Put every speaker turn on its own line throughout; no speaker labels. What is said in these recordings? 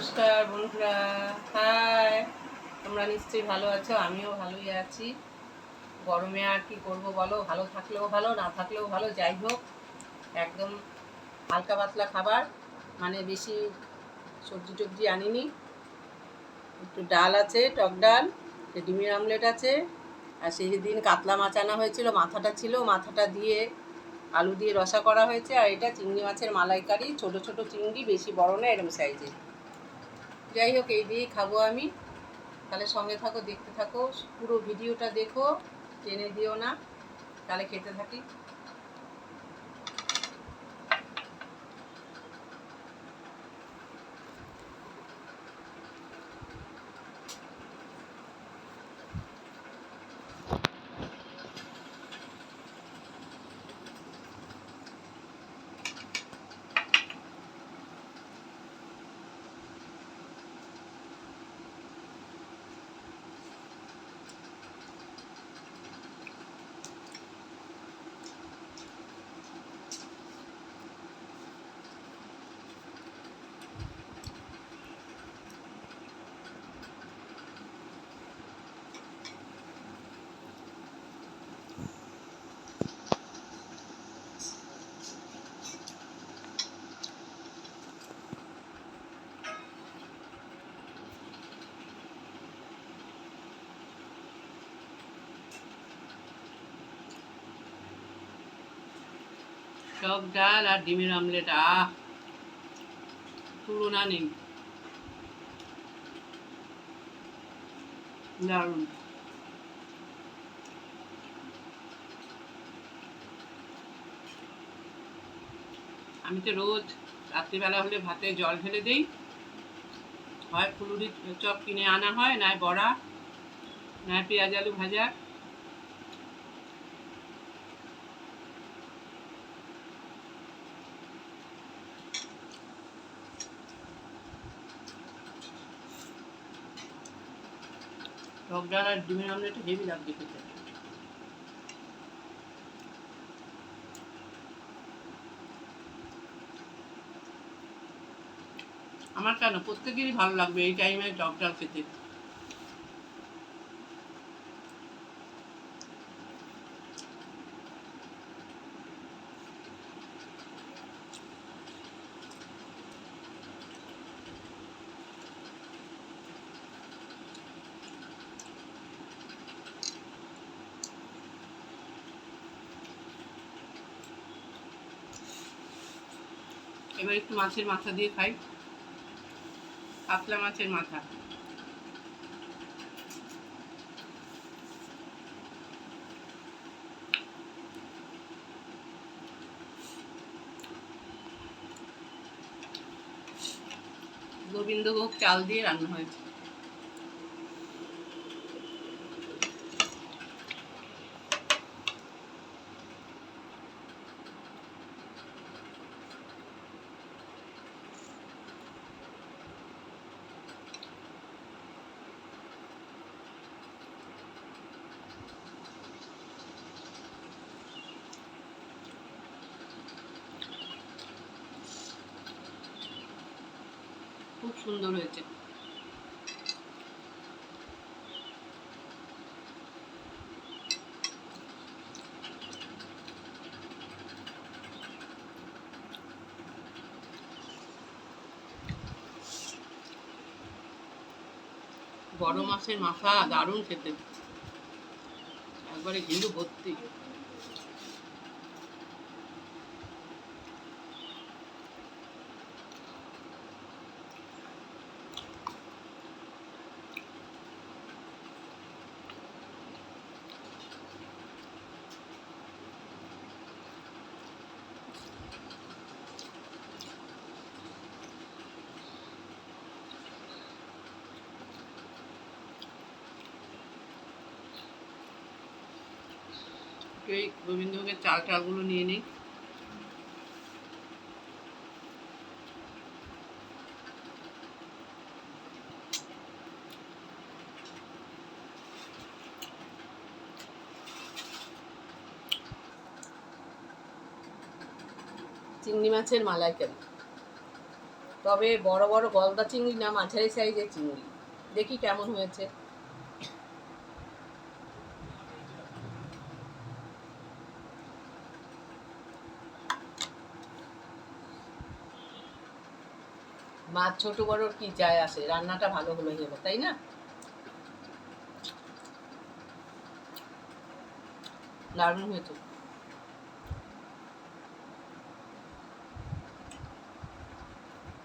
নমস্কার বন্ধুরা। হাই তোমরা নিশ্চয়ই ভালো আছো, আমিও ভালোই আছি। গরমে আর কি করব বলো? ভালো থাকলেও ভালো, না থাকলেও ভালো, যাই হোক। একদম হালকা পাতলা খাবার মানে বেশি সবজি টবজি আনিনি। একটু ডাল আছে, টক ডাল ডিমের আমলেট আছে, আর সেই দিন কাতলা মাছ আনা হয়েছিল, মাথাটা ছিল, মাথাটা দিয়ে আলু দিয়ে রসা করা হয়েছে, আর এটা চিংড়ি মাছের মালাইকারি, ছোট ছোট চিংড়ি, বেশি বড় না এরকম সাইজের যাই হোক, এই দিয়েই খাব আমি। তাহলে সঙ্গে থাকো, দেখতে থাকো, পুরো ভিডিওটা দেখো, টেনে দিও না, তাহলে খেতে থাকি। টক ডাল আর ডিমের আমলেট, আহ! তুলনা নেই। দারুণ। আমি তো রোজ রাত্রিবেলা হলে ভাতে জল ঢেলে দিই। হয় ফুলুরি চপ কিনে আনা হয় নয় বড়া নয় পেঁয়াজ আলু ভাজা। ডাল আর ডিমের আমলেট হেভি লাগবে খেতে। আমার কেন? প্রত্যেকেরই ভালো লাগবে এই টাইমে টক ডাল খেতে। এবার একটু মাছের মাথা দিয়ে খাই। কাতলা মাছের মাথা। গোবিন্দভোগ চাল দিয়ে রান্না হয়েছে। সুন্দর হয়েছে। বড় মাছের মাথা দারুণ খেতে। একবারে ঘিলু ভর্তি। একটু এই গোবিন্দভোগের চাল চালগুলো নিয়ে নিই। চিংড়ি মাছের মালাইকারি। তবে বড় বড় গলদা চিংড়ি না, মাঝারি সাইজের চিংড়ি। দেখি কেমন হয়েছে। মাছ ছোট বড় কি যায় আসে? রান্নাটা ভালো হলো হলো তাই না? দারুণ হয়েছে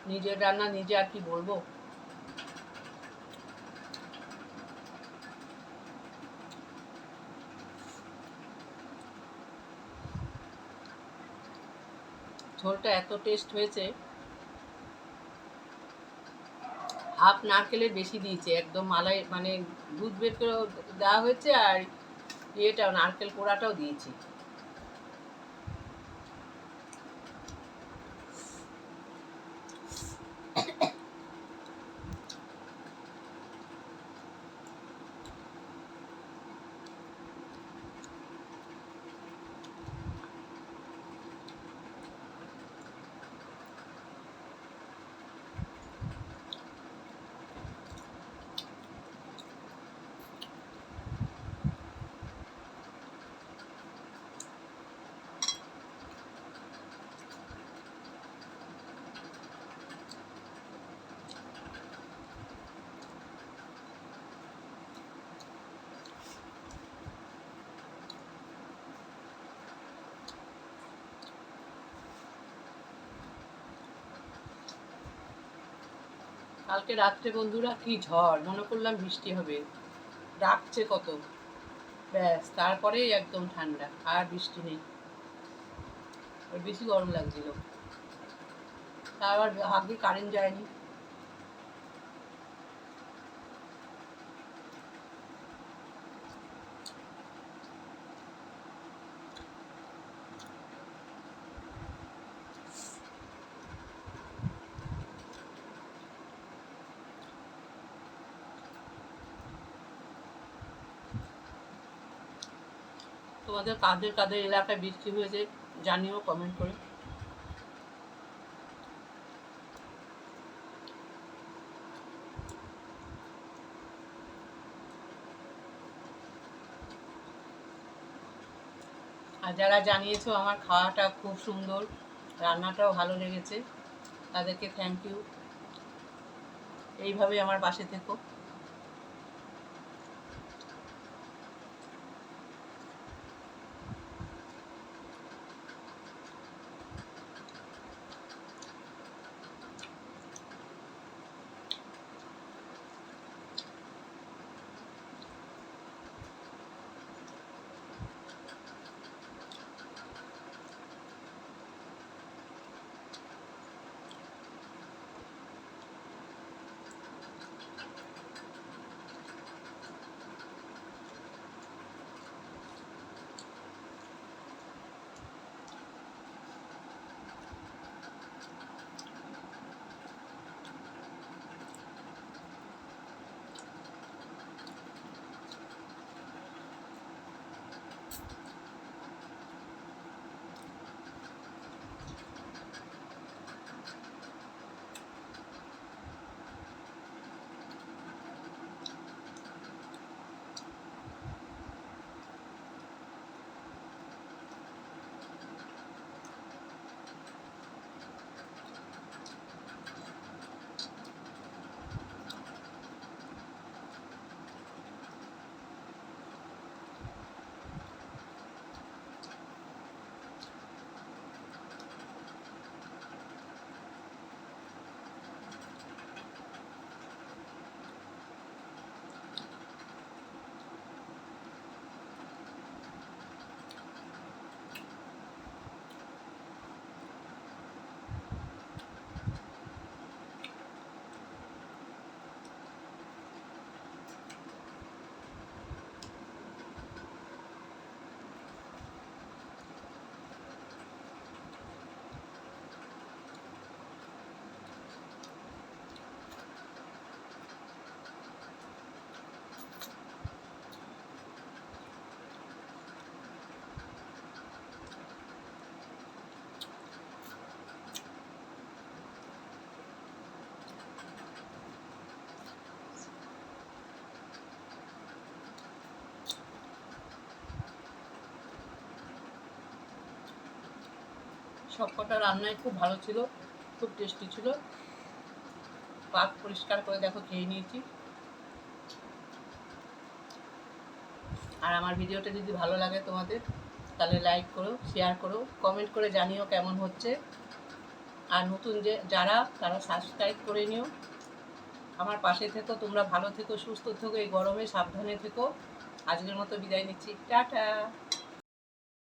নিজের রান্না নিজে আর কি বলব? ঝোলটা এত টেস্ট হয়েছে। হাফ নারকেলের বেশি দিয়েছে। একদম মালাই মানে দুধ বের করে দেওয়া হয়েছে আর ইয়েটাও, নারকেল কোড়াটাও দিয়েছি। কালকে রাত্রে বন্ধুরা কি ঝড়? মনে করলাম বৃষ্টি হবে। ডাকছে কত? ব্যাস, তারপরেই একদম ঠান্ডা, আর বৃষ্টি নেই। বেশি গরম লাগছিল। তা আবার আগে কারেন্ট যায়নি। তোমাদের কাদের কাদের এলাকায় বৃষ্টি হয়েছে জানিও কমেন্ট করে। আর যারা জানিয়েছো আমার খাওয়াটা খুব সুন্দর, রান্নাটাও ভালো লেগেছে, তাদেরকে থ্যাংক ইউ এইভাবে আমার পাশে থেকো। সব কটা রান্নাই খুব ভালো ছিল, খুব টেস্টি ছিল। পাক পরিষ্কার করে দেখো খেয়ে নিয়েছি। আর আমার ভিডিওটা যদি ভালো লাগে তোমাদের, তাহলে লাইক করো শেয়ার করো কমেন্ট করে জানিও কেমন হচ্ছে। আর নতুন যে, যারা, তারা সাবস্ক্রাইব করে নিও। আমার পাশে থেকো, তোমরা ভালো থেকো, সুস্থ থেকো, এই গরমে সাবধানে থেকো। আজকের মতো বিদায় নিচ্ছি। টাটা!